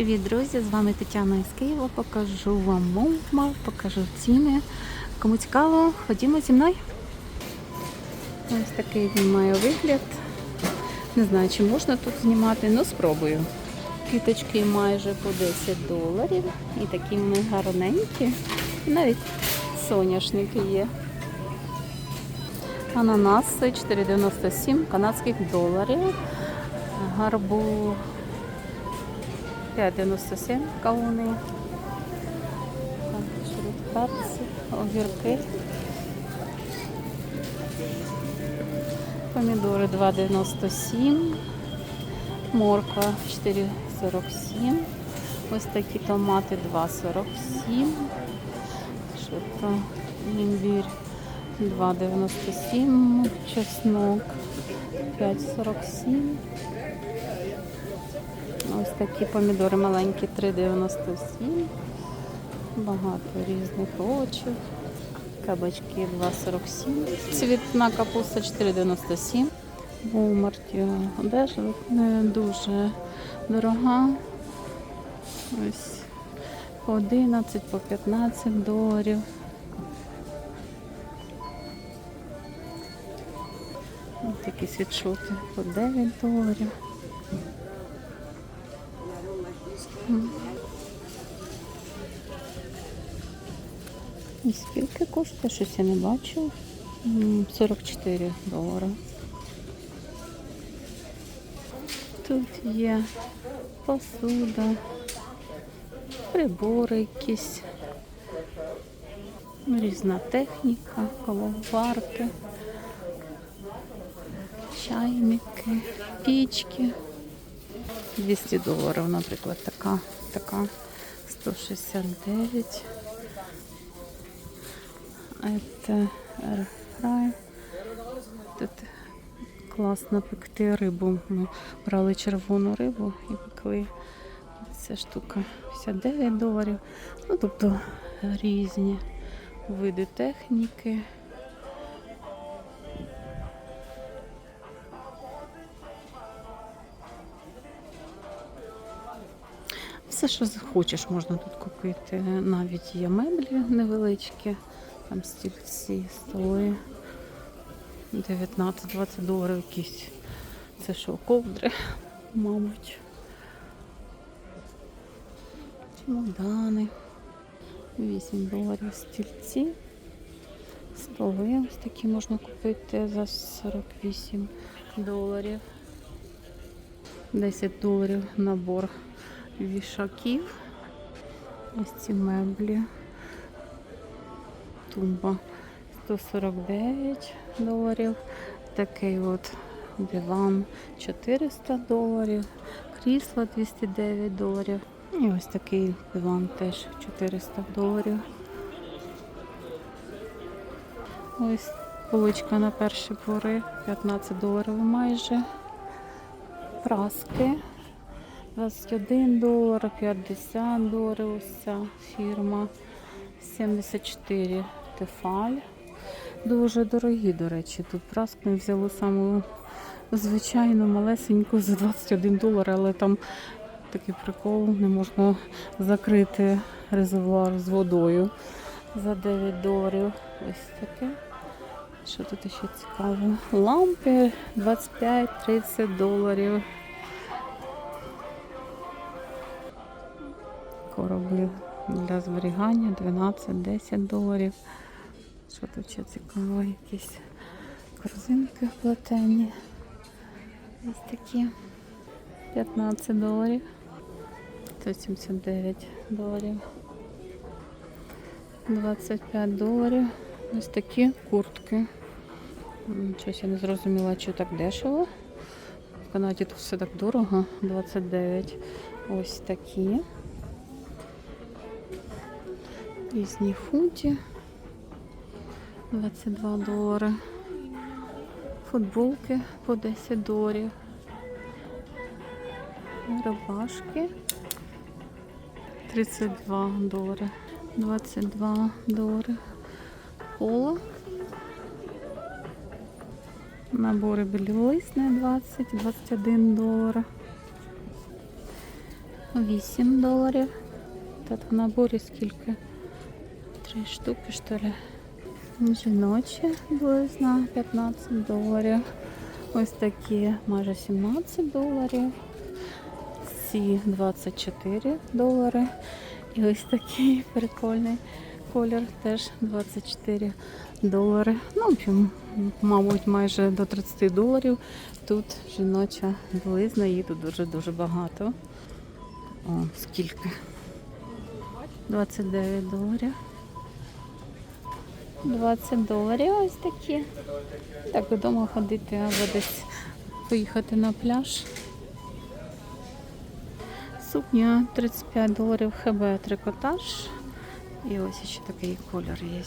Привіт, друзі! З вами Тетяна із Києва. Покажу вам Мовмар, покажу ціни. Кому цікаво, ходімо зі мною. Ось такий він має вигляд. Не знаю, чи можна тут знімати, але спробую. Квіточки майже по 10 доларів. І такі вони гарненькі. Навіть соняшники є. Ананаси 4,97 канадських доларів. Гарбу 5,97 кавуни. Шрифтарці, огірки. Помідори 2,97. Морква 4,47. Ось такі томати 2,47. Що то? Імбір 2,97. Чеснок 5,47. Ось такі помідори маленькі 3,97. Багато різних овочів. Кабачки 2,47. Цвітна капуста 4,97. В Walmart одежа не дуже дорога. Ось по 11, по 15 доларів. Ось такі світшоти по 9 доларів. І скільки коштує? Щось я не бачу. 44 долари. Тут є посуда, прибори якісь, різна техніка, кавоварки, чайники, пічки. 200 доларів, наприклад, така, така 169. Это airfryer. Тут класно пекти рибу. Ми брали червону рибу і пекли. Ця штука 59 доларів. Ну, тобто різні види техніки. Все, що захочеш, можна тут купити. Навіть є меблі невеличкі, там стільці, столи. 19-20 доларів якісь. Це що, ковдри, мабуть. Чемодани. 8 доларів стільці. Столи ось такі можна купити за 48 доларів. 10 доларів набор вішаків. Ось ці меблі. Тумба 149 доларів. Такий от диван 400 доларів. Крісло 209 доларів. І ось такий диван теж 400 доларів. Ось поличка на перші пори 15 доларів майже. Праски 21 долар, 50 доларів ось фірма. 74 тефаль. Дуже дорогі, до речі. Тут праску ми взяли саму звичайну малесеньку за 21 долар, але там такий прикол, не можна закрити резервуар з водою за 9 доларів. Ось таке. Що тут ще цікаво? Лампи 25-30 доларів. Короби для зберігання 12-10 доларів. Що тут ще цікаво? Якісь корзинки плетені. Ось такі 15 доларів. 179 доларів. 25 доларів. Ось такі куртки. Щось я не зрозуміла, що так дешево. В Канаді тут все так дорого. 29. Ось такі. Різні фунті. 22 долари. Футболки по 10 доларів. Рубашки 32 долари. 22 долари. Поло. Набори білілисне 20, 21 долара. 8 доларів. Тут в наборі скільки? Три штуки, що ли. Жіночі близна 15 доларів. Ось такі майже 17 доларів. Ці 24 долари. І ось такий прикольний колір теж 24 долари. Ну, мабуть, майже до 30 доларів. Тут жіноча білизна, її тут дуже-дуже багато. О, скільки? 29 доларів. 20 доларів ось такі. Так додому ходити або десь поїхати на пляж. Сукня 35 доларів ХБ трикотаж. І ось ще такий колір є.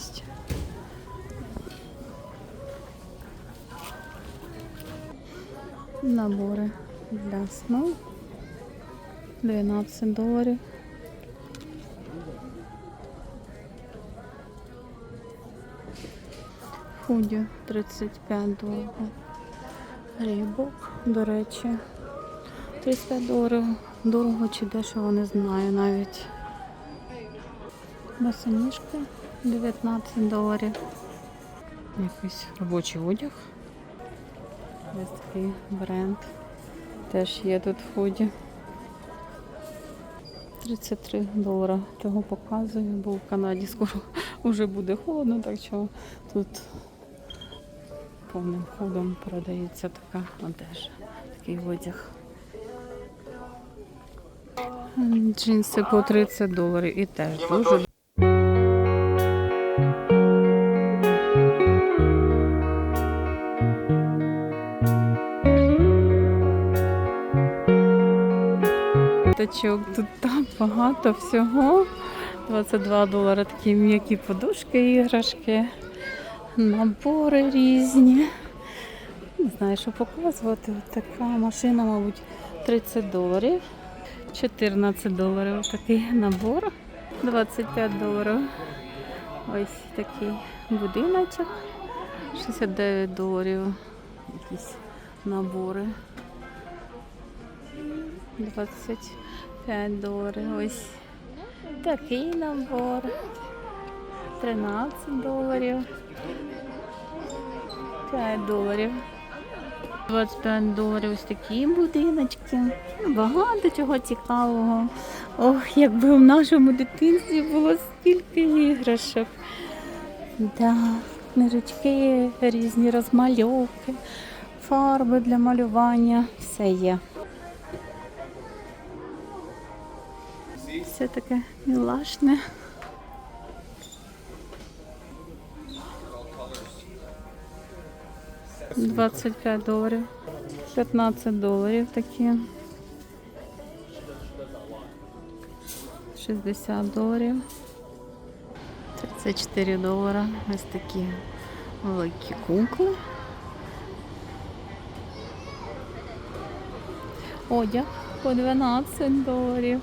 Набори для сну. 12 доларів. Худі 35 доларів. Рібок, до речі. 35 доларів. Дорого чи дешево, не знаю навіть. Босоніжки 19 доларів. Якийсь робочий одяг. Ось такий бренд. Теж є тут в ході. 33 долара. Того показую, бо в Канаді скоро вже буде холодно, так що тут повним ходом продається така одежа, такий одяг. Джинси по 30 доларів і теж дуже тут так багато всього. 22 долари такі м'які подушки, іграшки, набори різні. Не знаю, що показувати. От така машина, мабуть, 30 доларів. 14 доларів такий набор. 25 доларів. Ось такий будиночок. 69 доларів. Якісь набори. 25 доларів. Ось такий набор. 13 доларів. 5 доларів. 25 доларів ось такі будиночки. Багато чого цікавого. Ох, якби в нашому дитинстві було скільки іграшок. Да, книжечки, різні розмальовки, фарби для малювання. Все є. Все таке мілашне. Двадцять п'ять доларів. 15 доларів такі. 60 доларів. 34 долара. Ось такі великі кукли. Одяг по 12 доларів.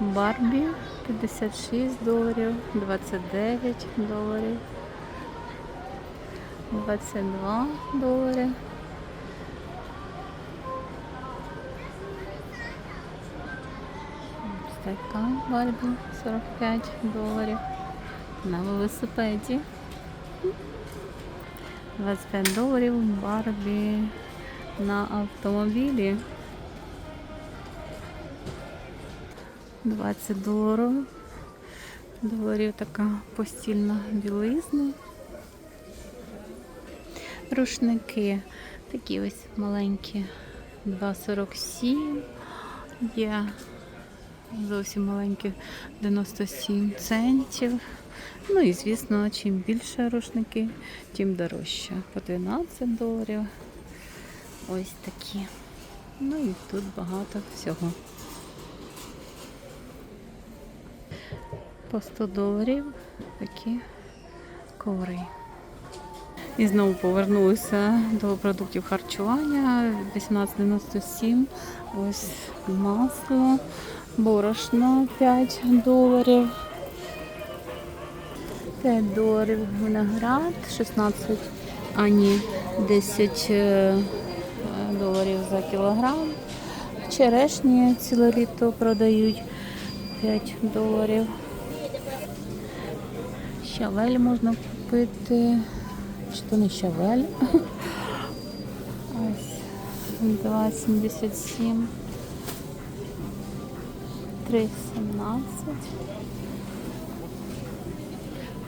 Барбі 56 доларів, 29 доларів, 22 долари. Ось така Барбі 45 доларів. На велосипеді. 25 доларів Барбі на автомобілі. 20 доларів. Доларів така постільна білизна. Рушники такі ось маленькі. 2,47 є. Зовсім маленькі 97 центів. Ну і звісно, чим більше рушники, тим дорожче. По 12 доларів. Ось такі. Ну і тут багато всього. По 100 доларів такі коври. І знову повернулися до продуктів харчування. 18,97. Ось масло, борошно 5 доларів. 5 доларів виноград, 16, а ні, 10 е, доларів за кілограм. Черешні ціле літо продають 5 доларів. Щавель можна купити. Не щавель? Ось 2,77. 3,17.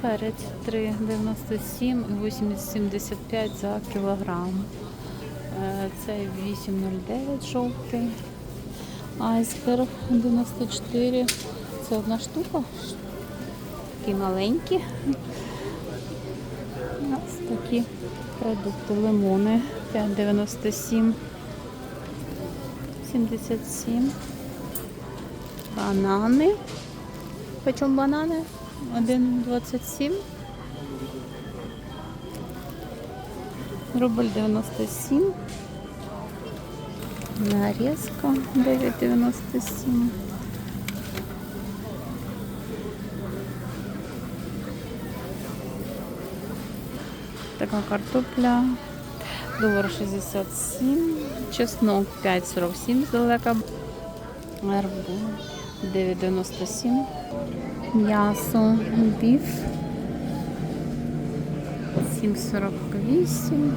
Перець 3,97 і 8,75 за кілограм. Е, Цей 8,09 жовтий. Айсберг 94. Це одна штука. Такі маленькі. Ось такі продукти. Лимони 5,97. 77. Банани. Почем банани? 1,27. Рубль 97. Нарезка 9,97. Така картопля. Долар 67. Чеснок 5,47 здалека. Арбуз 9,97. М'ясо біф 7,48.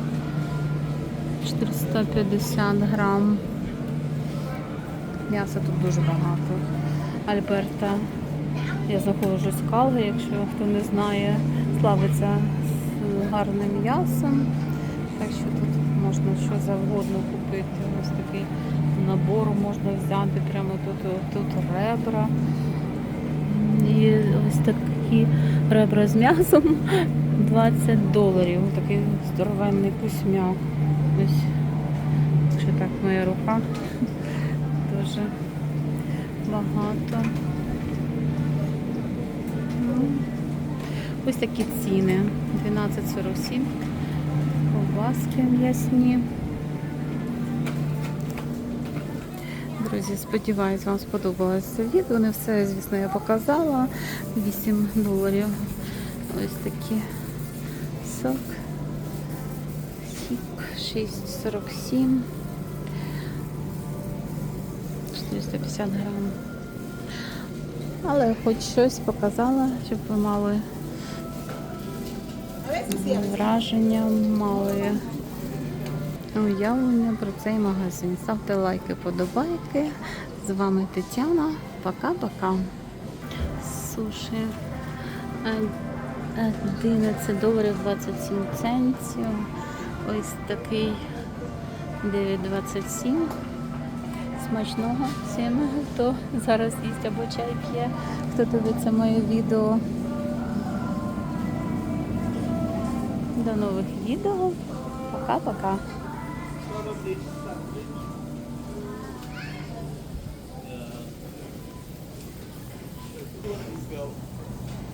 450 грам. М'яса тут дуже багато. Альберта, я знаходжусь в Калгарі, якщо хто не знає, славиться гарним м'ясом. Так що тут можна що завгодно купити. Ось такий набор можна взяти прямо тут, тут ребра. І ось такі ребра з м'ясом 20 доларів. Ось Такий здоровенний кусмяк. Ось, якщо так моя рука, дуже багато. Ну, ось такі ціни. 12,47. Ковбаски м'ясні. Друзі, сподіваюсь, вам сподобалось це відео. Не все, звісно, я показала. 8 доларів. Ось такі сок. Сік 6,47. 450 грам. Але хоч щось показала, щоб ви мали враження, мали уявлення про цей магазин. Ставте лайки, подобайки. З вами Тетяна. Пока-пока. Суші. Е, 11 доларів 27 центів. Ось такий 9,27. Смачного всім, хто зараз їсть або чай п'є, хто дивиться моє відео. До нових відео. Пока-пока.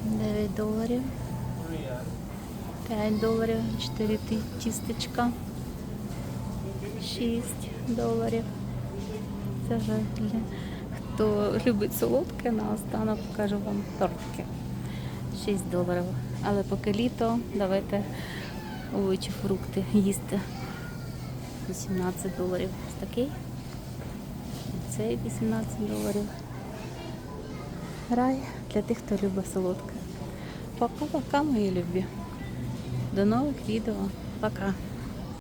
9 доларів. 5 доларів, 4 тістечка. 6 доларів. Це вже для хто любить солодке, на останок покажу вам тортики. 6 доларів. Але поки літо, давайте овочі, фрукти їсти. 18 доларів. Ось такий. Цей 18 доларів. Рай для тих, хто любить солодке. Пока-пока, мої любі. До нових відео. Пока.